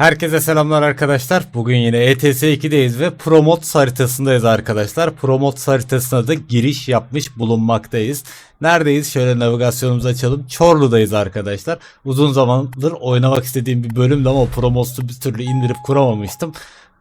Herkese selamlar arkadaşlar. Bugün yine ETS 2'deyiz ve Promote haritasındayız arkadaşlar. Promote haritasına da giriş yapmış bulunmaktayız. Neredeyiz? Şöyle navigasyonumuzu açalım. Çorlu'dayız arkadaşlar. Uzun zamandır oynamak istediğim bir bölümdü ama Promotes'u bir türlü indirip kuramamıştım.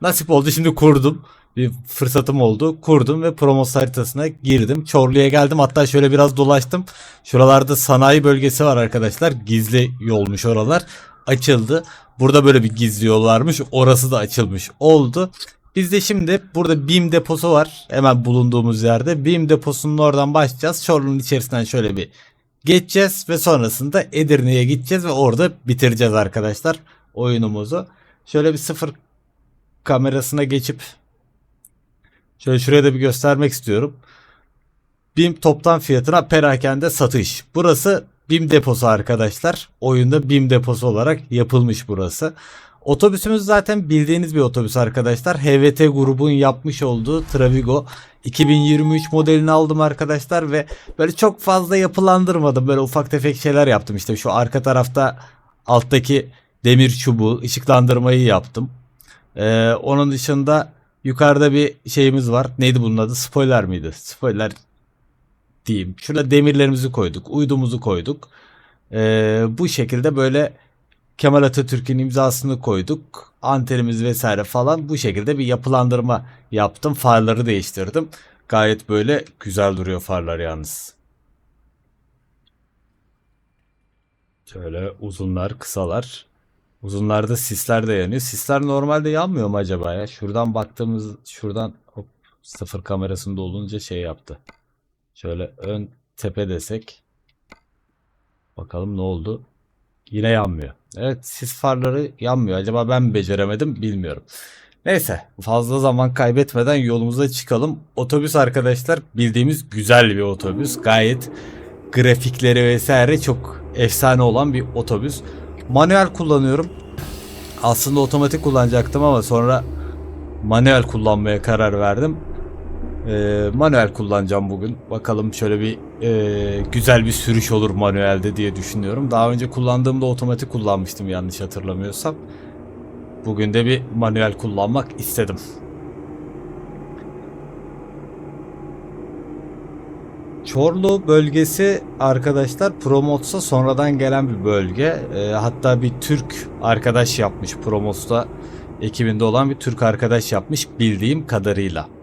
Nasip oldu şimdi kurdum. Bir fırsatım oldu. Kurdum ve Promos haritasına girdim. Çorlu'ya geldim. Hatta şöyle biraz dolaştım. Şuralarda sanayi bölgesi var arkadaşlar. Gizli yolmuş oralar. Açıldı. Burada böyle bir gizli yol varmış. Orası da açılmış oldu. Biz de şimdi burada BİM deposu var. Hemen bulunduğumuz yerde. BİM deposunun oradan başlayacağız. Çorlu'nun içerisinden şöyle bir geçeceğiz ve sonrasında Edirne'ye gideceğiz ve orada bitireceğiz arkadaşlar oyunumuzu. Şöyle bir sıfır kamerasına geçip şöyle şuraya da bir göstermek istiyorum. BİM toptan fiyatına perakende satış. Burası BİM deposu arkadaşlar. Oyunda BİM deposu olarak yapılmış burası. Otobüsümüz zaten bildiğiniz bir otobüs arkadaşlar. HVT grubun yapmış olduğu Travigo 2023 modelini aldım arkadaşlar ve böyle çok fazla yapılandırmadım. Böyle ufak tefek şeyler yaptım. İşte şu arka tarafta alttaki demir çubuğu ışıklandırmayı yaptım. Ee, onun dışında yukarıda bir şeyimiz var. Neydi bunun adı? Spoiler miydi? Spoiler diyeyim. Şurada demirlerimizi koyduk. Uydumuzu koyduk. Ee, bu şekilde böyle Kemal Atatürk'ün imzasını koyduk. Antenimiz vesaire falan bu şekilde bir yapılandırma yaptım. Farları değiştirdim. Gayet böyle güzel duruyor farlar yalnız. Şöyle uzunlar, kısalar. Uzunlarda sisler de yanıyor. Sisler normalde yanmıyor mu acaba ya? Şuradan baktığımız, şuradan hop sıfır kamerasında olunca şey yaptı. Şöyle ön tepe desek. Bakalım ne oldu? Yine yanmıyor. Evet sis farları yanmıyor. Acaba ben mi beceremedim bilmiyorum. Neyse fazla zaman kaybetmeden yolumuza çıkalım. Otobüs arkadaşlar bildiğimiz güzel bir otobüs. Gayet grafikleri vesaire çok efsane olan bir otobüs. Manuel kullanıyorum. Aslında otomatik kullanacaktım ama sonra manuel kullanmaya karar verdim. Ee, manuel kullanacağım bugün. Bakalım şöyle bir e, güzel bir sürüş olur manuelde diye düşünüyorum. Daha önce kullandığımda otomatik kullanmıştım yanlış hatırlamıyorsam. Bugün de bir manuel kullanmak istedim. Çorlu bölgesi arkadaşlar Promotes'a sonradan gelen bir bölge. Ee, hatta bir Türk arkadaş yapmış Promotes'ta ekibinde olan bir Türk arkadaş yapmış bildiğim kadarıyla.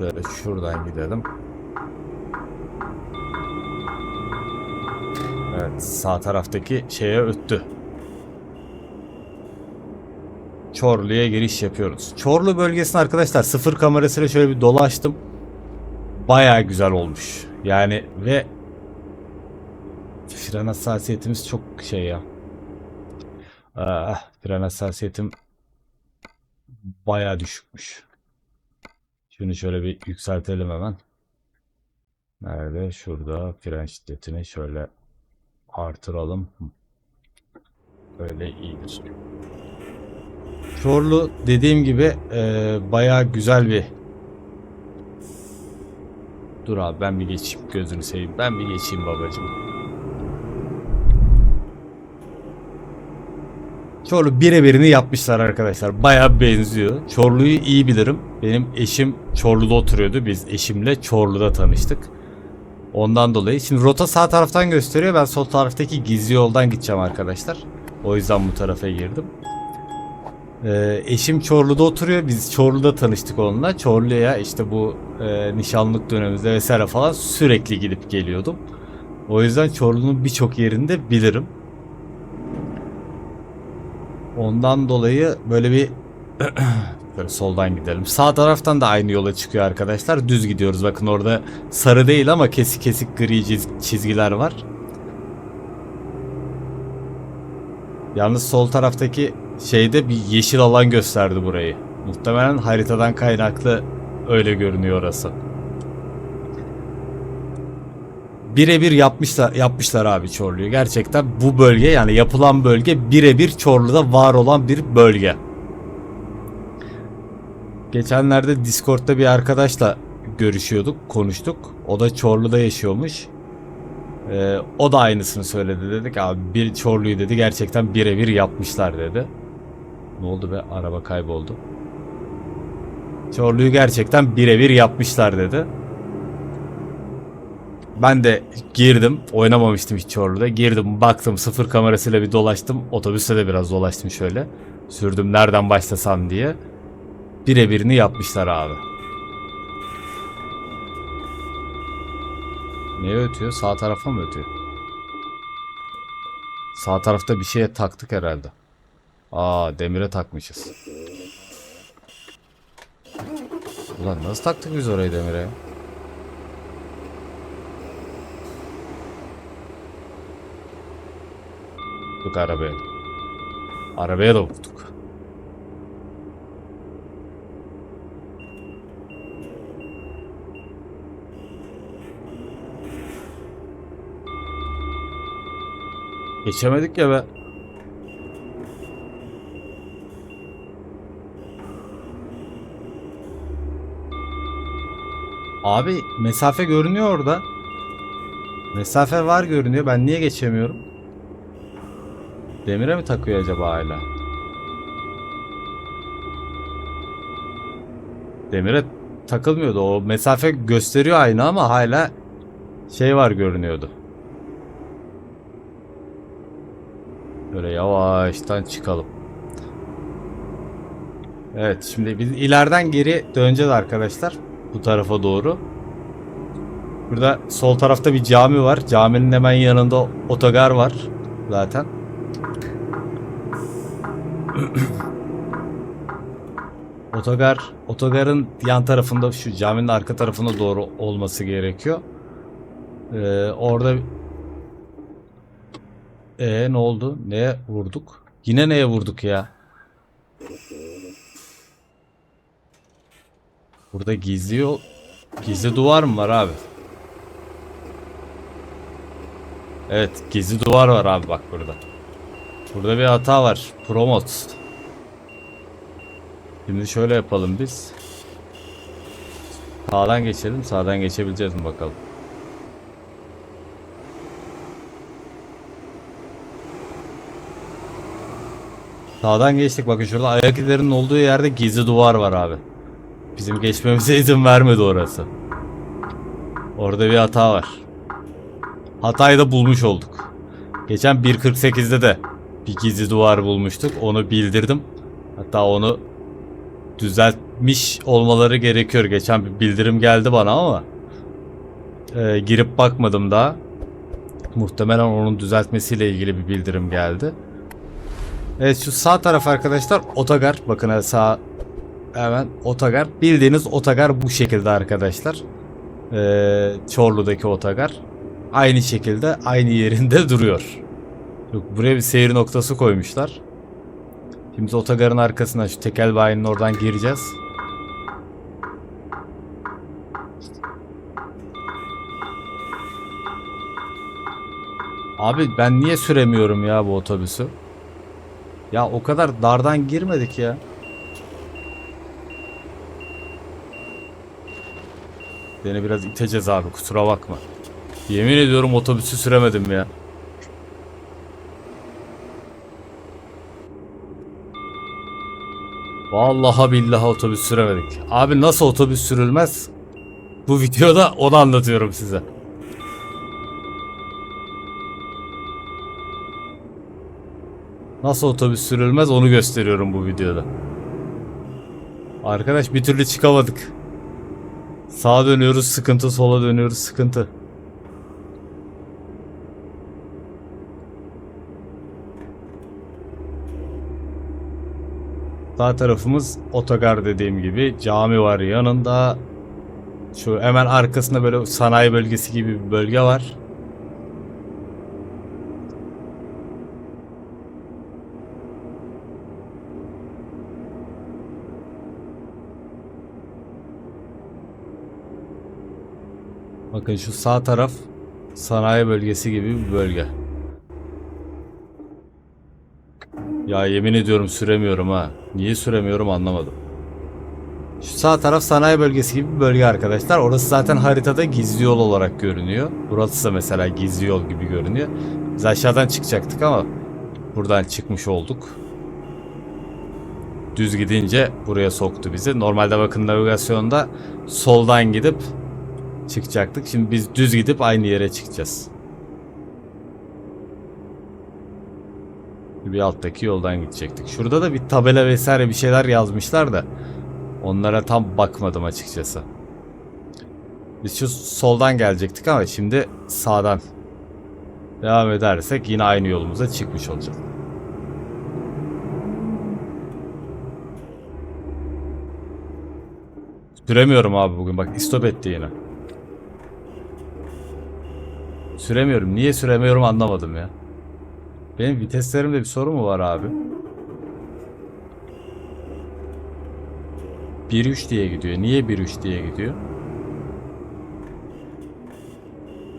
Böyle şuradan gidelim. Evet sağ taraftaki şeye öttü. Çorlu'ya giriş yapıyoruz. Çorlu bölgesine arkadaşlar sıfır kamerasıyla şöyle bir dolaştım. Baya güzel olmuş. Yani ve fren hassasiyetimiz çok şey ya. Ah, fren hassasiyetim baya düşükmüş. Şunu şöyle bir yükseltelim hemen. Nerede? Şurada fren şiddetini şöyle artıralım. Böyle iyidir. Çorlu dediğim gibi e, bayağı güzel bir Dur abi ben bir geçeyim gözünü seveyim. Ben bir geçeyim babacığım. Çorlu birebirini yapmışlar arkadaşlar. Bayağı benziyor. Çorlu'yu iyi bilirim. Benim eşim Çorlu'da oturuyordu. Biz eşimle Çorlu'da tanıştık. Ondan dolayı. Şimdi rota sağ taraftan gösteriyor. Ben sol taraftaki gizli yoldan gideceğim arkadaşlar. O yüzden bu tarafa girdim. Ee, eşim Çorlu'da oturuyor. Biz Çorlu'da tanıştık onunla. Çorlu'ya işte bu e, nişanlık dönemimizde vesaire falan sürekli gidip geliyordum. O yüzden Çorlu'nun birçok yerinde bilirim. Ondan dolayı böyle bir böyle soldan gidelim. Sağ taraftan da aynı yola çıkıyor arkadaşlar. Düz gidiyoruz. Bakın orada sarı değil ama kesik kesik gri çiz- çizgiler var. Yalnız sol taraftaki şeyde bir yeşil alan gösterdi burayı. Muhtemelen haritadan kaynaklı öyle görünüyor orası. Birebir yapmışlar yapmışlar abi Çorlu'yu. Gerçekten bu bölge yani yapılan bölge birebir Çorlu'da var olan bir bölge. Geçenlerde Discord'da bir arkadaşla görüşüyorduk, konuştuk. O da Çorlu'da yaşıyormuş. Ee, o da aynısını söyledi dedik abi bir Çorlu'yu dedi gerçekten birebir yapmışlar dedi. Ne oldu be araba kayboldu. Çorlu'yu gerçekten birebir yapmışlar dedi. Ben de girdim. Oynamamıştım hiç Çorlu'da. Girdim baktım sıfır kamerasıyla bir dolaştım. Otobüste de biraz dolaştım şöyle. Sürdüm nereden başlasam diye. Birebirini yapmışlar abi. Neye ötüyor? Sağ tarafa mı ötüyor? Sağ tarafta bir şeye taktık herhalde. Aa demire takmışız. Ulan nasıl taktık biz orayı demire ya? Vurduk arabaya. Arabaya da vurduk. Geçemedik ya be. Abi mesafe görünüyor orada. Mesafe var görünüyor. Ben niye geçemiyorum? Demire mi takıyor acaba hala? Demire takılmıyordu. O mesafe gösteriyor aynı ama hala şey var görünüyordu. Böyle yavaştan çıkalım. Evet şimdi biz ileriden geri döneceğiz arkadaşlar. Bu tarafa doğru. Burada sol tarafta bir cami var. Caminin hemen yanında otogar var zaten. Otogar, otogarın yan tarafında şu caminin arka tarafına doğru olması gerekiyor. Ee, orada ee, ne oldu? Neye vurduk? Yine neye vurduk ya? Burada gizli yol, gizli duvar mı var abi? Evet, gizli duvar var abi bak burada. Burada bir hata var. Promote. Şimdi şöyle yapalım biz. Sağdan geçelim. Sağdan geçebileceğiz mi bakalım. Sağdan geçtik. Bakın şurada ayak izlerinin olduğu yerde gizli duvar var abi. Bizim geçmemize izin vermedi orası. Orada bir hata var. Hatayı da bulmuş olduk. Geçen 1.48'de de bir gizli duvar bulmuştuk. Onu bildirdim. Hatta onu düzeltmiş olmaları gerekiyor. Geçen bir bildirim geldi bana ama e, girip bakmadım daha. Muhtemelen onun düzeltmesiyle ilgili bir bildirim geldi. Evet şu sağ taraf arkadaşlar otogar. Bakın ha, sağ hemen otogar. Bildiğiniz otogar bu şekilde arkadaşlar. Ee, Çorlu'daki otogar. Aynı şekilde aynı yerinde duruyor. Yok, buraya bir seyir noktası koymuşlar. Şimdi otogarın arkasından şu tekel bayinin oradan gireceğiz. Abi ben niye süremiyorum ya bu otobüsü? Ya o kadar dardan girmedik ya. Beni biraz iteceğiz abi kusura bakma. Yemin ediyorum otobüsü süremedim ya. Vallahi billahi otobüs süremedik. Abi nasıl otobüs sürülmez? Bu videoda onu anlatıyorum size. Nasıl otobüs sürülmez onu gösteriyorum bu videoda. Arkadaş bir türlü çıkamadık. Sağa dönüyoruz sıkıntı, sola dönüyoruz sıkıntı. Sağ tarafımız otogar dediğim gibi. Cami var yanında. Şu hemen arkasında böyle sanayi bölgesi gibi bir bölge var. Bakın şu sağ taraf sanayi bölgesi gibi bir bölge. Ya yemin ediyorum süremiyorum ha. Niye süremiyorum anlamadım. Şu sağ taraf sanayi bölgesi gibi bir bölge arkadaşlar. Orası zaten haritada gizli yol olarak görünüyor. Burası da mesela gizli yol gibi görünüyor. Biz aşağıdan çıkacaktık ama buradan çıkmış olduk. Düz gidince buraya soktu bizi. Normalde bakın navigasyonda soldan gidip çıkacaktık. Şimdi biz düz gidip aynı yere çıkacağız. Bir alttaki yoldan gidecektik. Şurada da bir tabela vesaire bir şeyler yazmışlar da onlara tam bakmadım açıkçası. Biz şu soldan gelecektik ama şimdi sağdan devam edersek yine aynı yolumuza çıkmış olacağız. Süremiyorum abi bugün bak istop etti yine. Süremiyorum. Niye süremiyorum anlamadım ya. Benim viteslerimde bir sorun mu var abi? 1.3 diye gidiyor. Niye 1.3 diye gidiyor?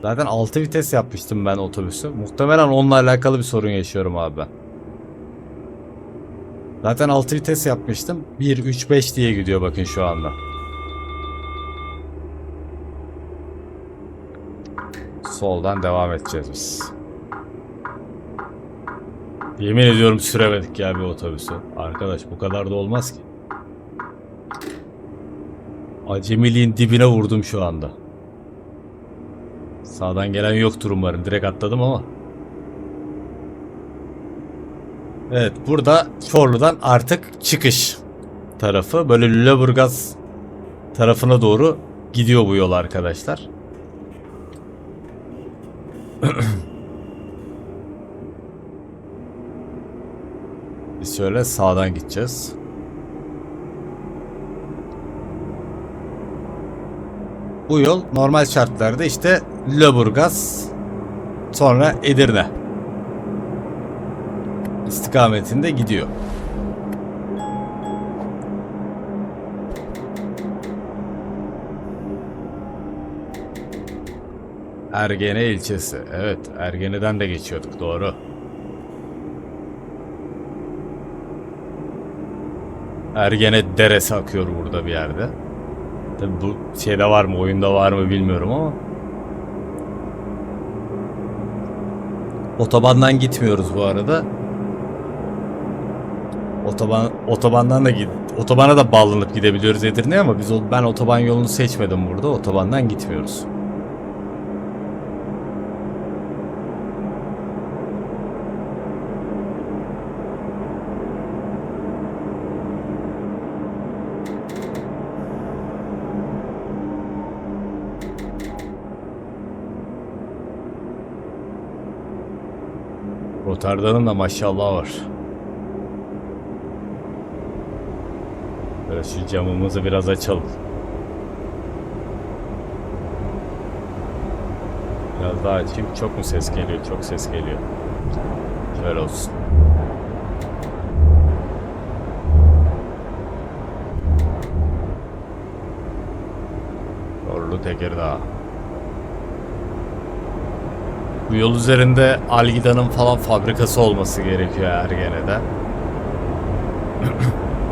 Zaten 6 vites yapmıştım ben otobüsü. Muhtemelen onunla alakalı bir sorun yaşıyorum abi ben. Zaten 6 vites yapmıştım. 1, 3, 5 diye gidiyor bakın şu anda. Soldan devam edeceğiz biz. Yemin ediyorum süremedik ya bir otobüsü. Arkadaş bu kadar da olmaz ki. Acemiliğin dibine vurdum şu anda. Sağdan gelen yoktur umarım. Direkt atladım ama. Evet burada Çorlu'dan artık çıkış tarafı. Böyle Lüleburgaz tarafına doğru gidiyor bu yol arkadaşlar. Biz şöyle sağdan gideceğiz. Bu yol normal şartlarda işte Lüleburgaz sonra Edirne istikametinde gidiyor. Ergene ilçesi. Evet, Ergene'den de geçiyorduk, doğru. Ergene deresi akıyor burada bir yerde. Tabi bu şeyde var mı, oyunda var mı bilmiyorum ama. Otobandan gitmiyoruz bu arada. Otoban otobandan da git otobana da bağlanıp gidebiliyoruz Edirne'ye ama biz ben otoban yolunu seçmedim burada. Otobandan gitmiyoruz. Rotterdam'ın da maşallah var. Böyle şu camımızı biraz açalım. Biraz daha açayım. Çok mu ses geliyor? Çok ses geliyor. Şöyle olsun. Orlu Tekirdağ. Bu yol üzerinde Algida'nın falan fabrikası olması gerekiyor Ergene'de.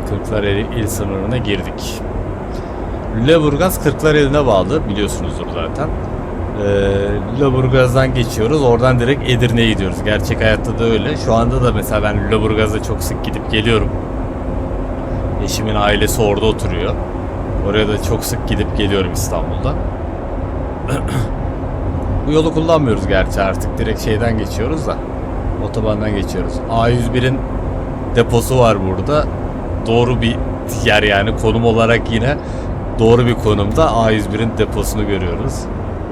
Kırklareli il sınırına girdik. Lüleburgaz Kırklareli'ne bağlı biliyorsunuzdur zaten. Ee, Lüleburgaz'dan geçiyoruz. Oradan direkt Edirne'ye gidiyoruz. Gerçek hayatta da öyle. Şu anda da mesela ben Lüleburgaz'a çok sık gidip geliyorum. Eşimin ailesi orada oturuyor. Oraya da çok sık gidip geliyorum İstanbul'da. Bu yolu kullanmıyoruz gerçi artık. Direkt şeyden geçiyoruz da. Otobandan geçiyoruz. A101'in deposu var burada. Doğru bir yer yani konum olarak yine doğru bir konumda A101'in deposunu görüyoruz.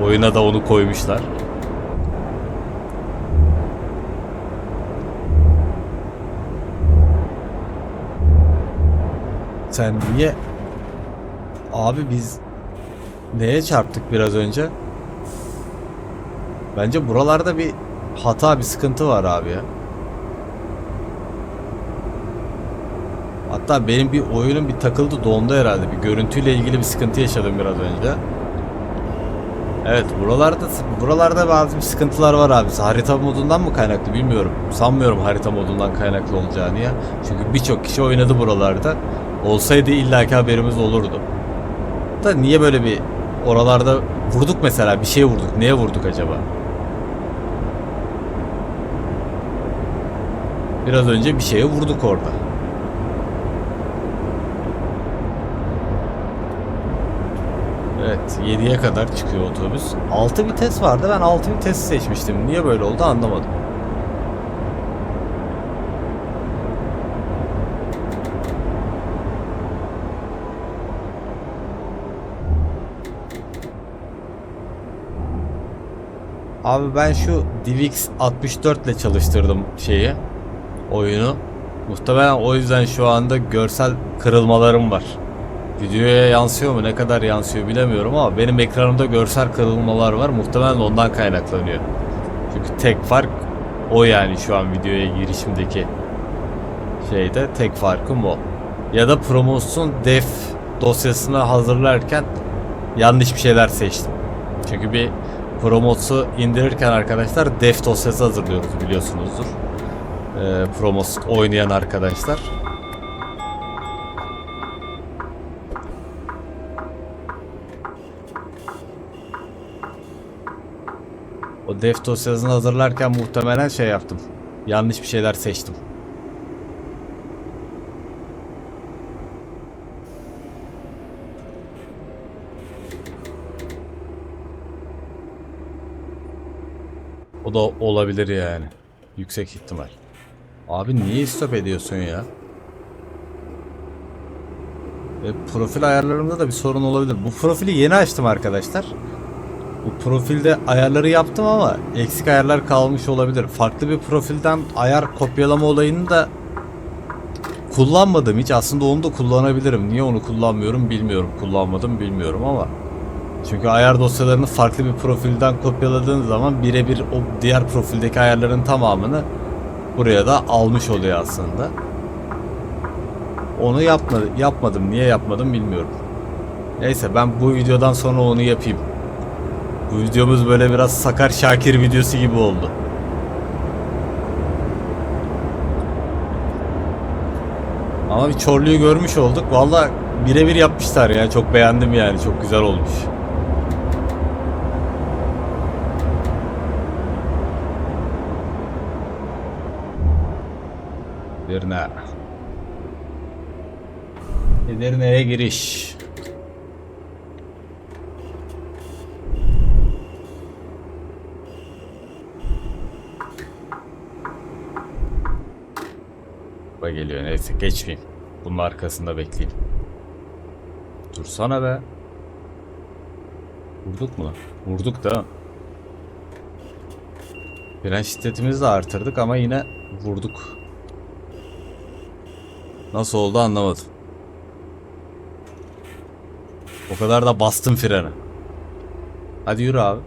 Oyuna da onu koymuşlar. Sen niye? Abi biz neye çarptık biraz önce? Bence buralarda bir hata bir sıkıntı var abi ya. Hatta benim bir oyunum bir takıldı dondu herhalde. Bir görüntüyle ilgili bir sıkıntı yaşadım biraz önce. Evet buralarda buralarda bazı bir sıkıntılar var abi. Harita modundan mı kaynaklı bilmiyorum. Sanmıyorum harita modundan kaynaklı olacağını ya. Çünkü birçok kişi oynadı buralarda. Olsaydı illaki haberimiz olurdu. Da niye böyle bir oralarda vurduk mesela bir şey vurduk. Neye vurduk acaba? Biraz önce bir şeye vurduk orada. Evet 7'ye kadar çıkıyor otobüs. 6 vites vardı ben 6 vites seçmiştim. Niye böyle oldu anlamadım. Abi ben şu DivX 64 ile çalıştırdım şeyi oyunu. Muhtemelen o yüzden şu anda görsel kırılmalarım var. Videoya yansıyor mu ne kadar yansıyor bilemiyorum ama benim ekranımda görsel kırılmalar var. Muhtemelen ondan kaynaklanıyor. Çünkü tek fark o yani şu an videoya girişimdeki şeyde tek farkım o. Ya da promosyon def dosyasını hazırlarken yanlış bir şeyler seçtim. Çünkü bir Promos'u indirirken arkadaşlar def dosyası hazırlıyoruz biliyorsunuzdur. Ee, Promos oynayan arkadaşlar. O def dosyasını hazırlarken muhtemelen şey yaptım. Yanlış bir şeyler seçtim. O da olabilir yani. Yüksek ihtimal. Abi niye stop ediyorsun ya? Ve profil ayarlarımda da bir sorun olabilir. Bu profili yeni açtım arkadaşlar. Bu profilde ayarları yaptım ama eksik ayarlar kalmış olabilir. Farklı bir profilden ayar kopyalama olayını da kullanmadım hiç. Aslında onu da kullanabilirim. Niye onu kullanmıyorum bilmiyorum. Kullanmadım bilmiyorum ama. Çünkü ayar dosyalarını farklı bir profilden kopyaladığın zaman birebir o diğer profildeki ayarların tamamını buraya da almış oluyor aslında. Onu yapmadım, yapmadım. Niye yapmadım bilmiyorum. Neyse ben bu videodan sonra onu yapayım. Bu videomuz böyle biraz Sakar Şakir videosu gibi oldu. Ama bir Çorlu'yu görmüş olduk. Valla birebir yapmışlar ya. Çok beğendim yani. Çok güzel olmuş. Edirne. Edirne'ye giriş. Bak geliyor neyse geçmeyeyim. Bunun arkasında bekleyeyim. Dursana be. Vurduk mu? Vurduk da. Fren şiddetimizi de artırdık ama yine vurduk. Nasıl oldu anlamadım. O kadar da bastım freni. Hadi yürü abi.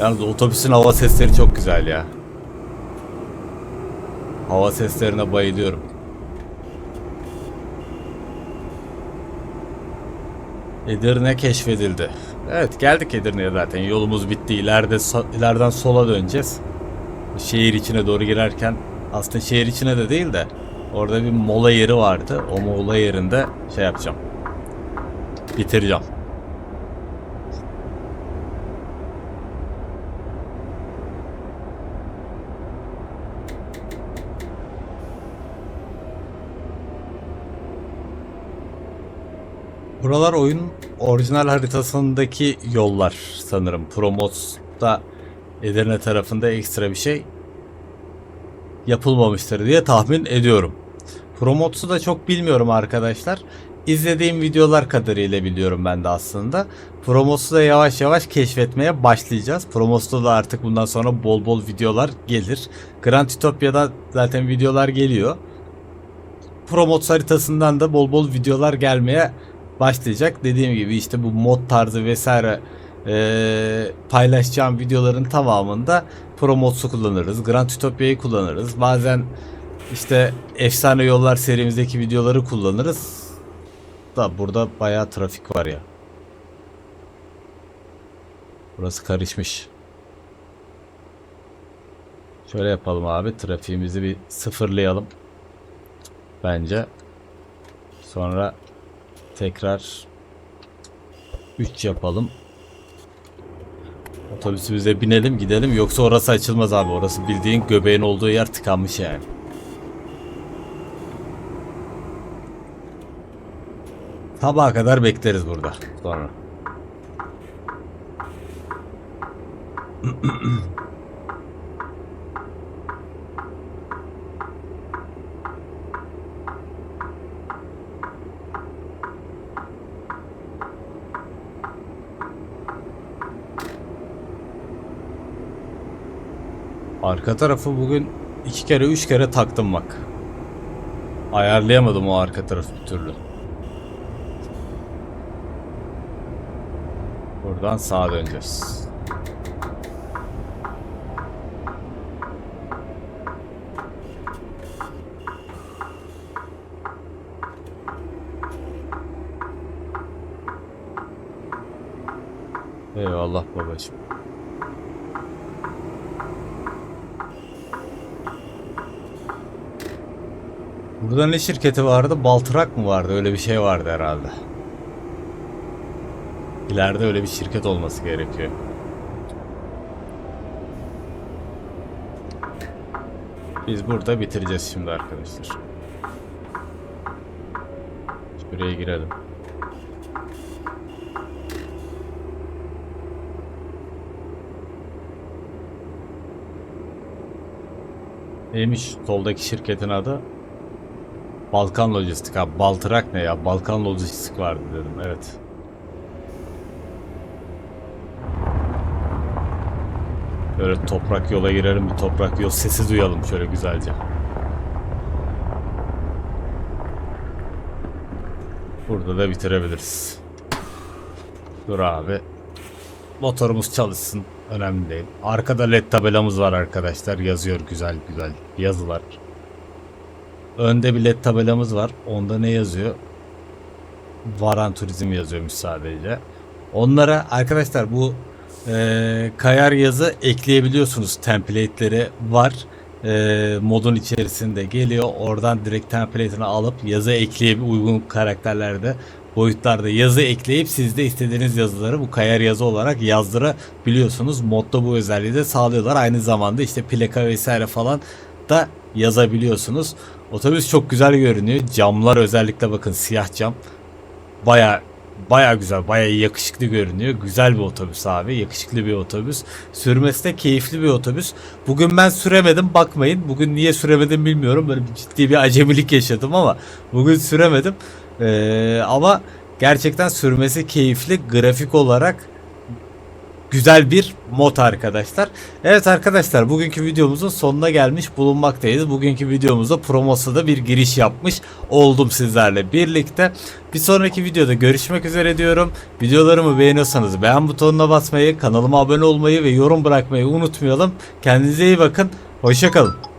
Yalnız otobüsün hava sesleri çok güzel ya. Hava seslerine bayılıyorum. Edirne keşfedildi. Evet geldik Edirne'ye zaten. Yolumuz bitti. İleride ileriden sola döneceğiz. Şehir içine doğru girerken aslında şehir içine de değil de orada bir mola yeri vardı. O mola yerinde şey yapacağım. Bitireceğim. Buralar oyun orijinal haritasındaki yollar sanırım. Promos'ta Edirne tarafında ekstra bir şey yapılmamıştır diye tahmin ediyorum. Promotsu da çok bilmiyorum arkadaşlar. İzlediğim videolar kadarıyla biliyorum ben de aslında. Promos'u da yavaş yavaş keşfetmeye başlayacağız. Promos'ta da artık bundan sonra bol bol videolar gelir. Grand Utopia'da zaten videolar geliyor. Promot haritasından da bol bol videolar gelmeye başlayacak. Dediğim gibi işte bu mod tarzı vesaire eee, paylaşacağım videoların tamamında Promots'u kullanırız. Grand Utopia'yı kullanırız. Bazen işte Efsane Yollar serimizdeki videoları kullanırız. Da burada bayağı trafik var ya. Burası karışmış. Şöyle yapalım abi. Trafiğimizi bir sıfırlayalım. Bence. Sonra tekrar 3 yapalım. Otobüsümüze binelim gidelim. Yoksa orası açılmaz abi. Orası bildiğin göbeğin olduğu yer tıkanmış yani. Sabaha kadar bekleriz burada. Sonra. Arka tarafı bugün iki kere üç kere taktım bak. Ayarlayamadım o arka tarafı bir türlü. Buradan sağa döneceğiz. Eyvallah babacığım. Burada ne şirketi vardı? Baltırak mı vardı? Öyle bir şey vardı herhalde. İleride öyle bir şirket olması gerekiyor. Biz burada bitireceğiz şimdi arkadaşlar. Şuraya girelim. Neymiş soldaki şirketin adı? Balkan Lojistik abi. Baltırak ne ya? Balkan Lojistik vardı dedim. Evet. Böyle toprak yola girelim bir toprak yol sesi duyalım şöyle güzelce. Burada da bitirebiliriz. Dur abi. Motorumuz çalışsın. Önemli değil. Arkada led tabelamız var arkadaşlar. Yazıyor güzel güzel yazılar. Önde bir led tabelamız var. Onda ne yazıyor? Varan Turizm yazıyormuş sadece. Onlara arkadaşlar bu e, kayar yazı ekleyebiliyorsunuz. Template'leri var. E, modun içerisinde geliyor. Oradan direkt template'ini alıp yazı ekleyip uygun karakterlerde boyutlarda yazı ekleyip siz de istediğiniz yazıları bu kayar yazı olarak yazdırabiliyorsunuz. Modda bu özelliği de sağlıyorlar. Aynı zamanda işte plaka vesaire falan da yazabiliyorsunuz. Otobüs çok güzel görünüyor. Camlar özellikle bakın siyah cam. Baya baya güzel, baya yakışıklı görünüyor. Güzel bir otobüs abi, yakışıklı bir otobüs. Sürmesi de keyifli bir otobüs. Bugün ben süremedim, bakmayın. Bugün niye süremedim bilmiyorum. Böyle ciddi bir acemilik yaşadım ama bugün süremedim. Ee, ama gerçekten sürmesi keyifli. Grafik olarak güzel bir mod arkadaşlar. Evet arkadaşlar bugünkü videomuzun sonuna gelmiş bulunmaktayız. Bugünkü videomuzda Promos'a bir giriş yapmış oldum sizlerle birlikte. Bir sonraki videoda görüşmek üzere diyorum. Videolarımı beğeniyorsanız beğen butonuna basmayı, kanalıma abone olmayı ve yorum bırakmayı unutmayalım. Kendinize iyi bakın. Hoşçakalın.